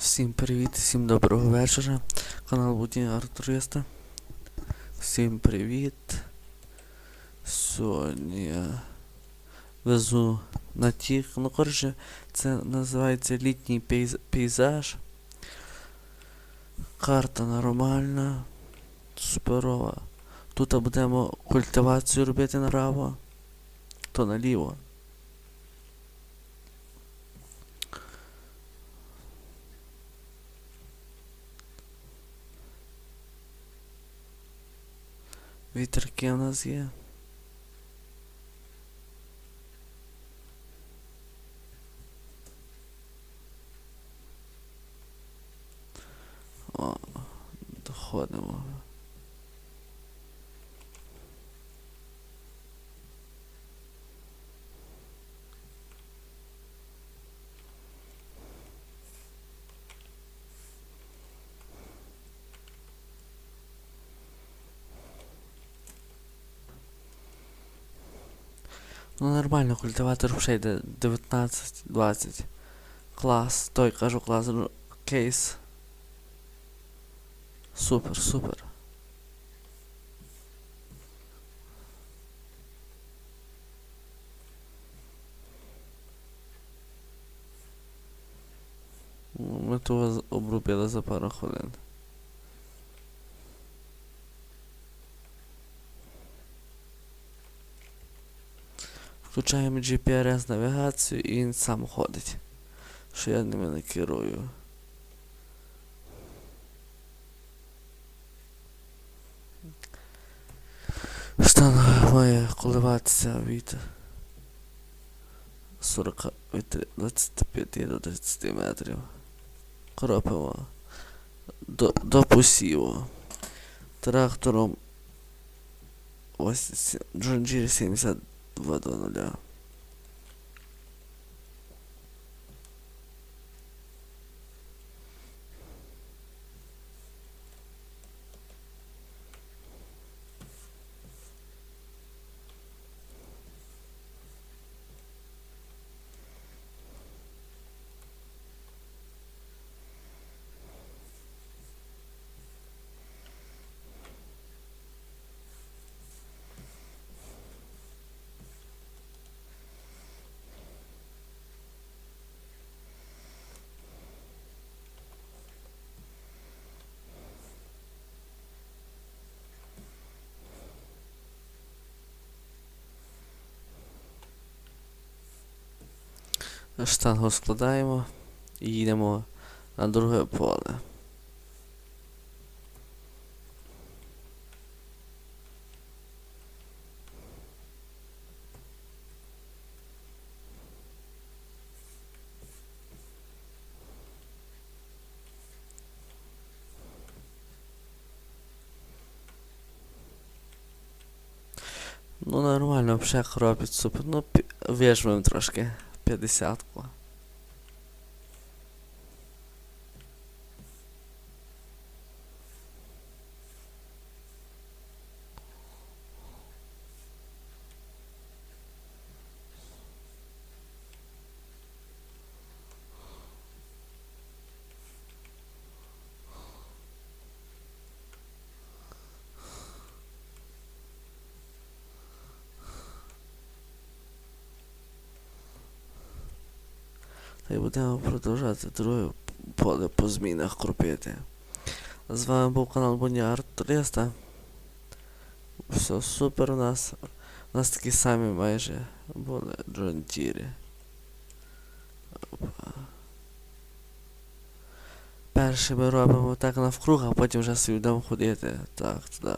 Всім привіт, всім доброго вечора. Канал Будні Артуриста. Всім привіт. Сьогодні я везу на тік. Ну, коротше, це називається літній пейз... пейзаж. Карта нормальна. Суперова. Тут будемо культивацію робити направо, то наліво. Вітерки у нас є. О, доходимо. Ну нормально, культиватор вже йде 19-20. Клас. Той кажу клас. ну, Кейс. Супер, супер. Ну, Ми того обробили за пару хвилин. Включаємо GPRS навігацію і він сам ходить. Що я ними не керую. Стан має коливатися від 40 від 25 до 30 метрів. Кропимо до, до посіву. Трактором ось John Deere 7200. Штангу складаємо і їдемо на друге поле. Ну нормально, взагалі робить супер. Ну, вижмемо трошки. Pé certo, ato, porra. Й будемо продовжувати друге поле по змінах крупити. З вами був канал Боняр 300. Все супер у нас. У нас такі самі майже були джонтірі. Перше ми робимо так навкруг, а потім вже собі будемо ходити. Так, туди.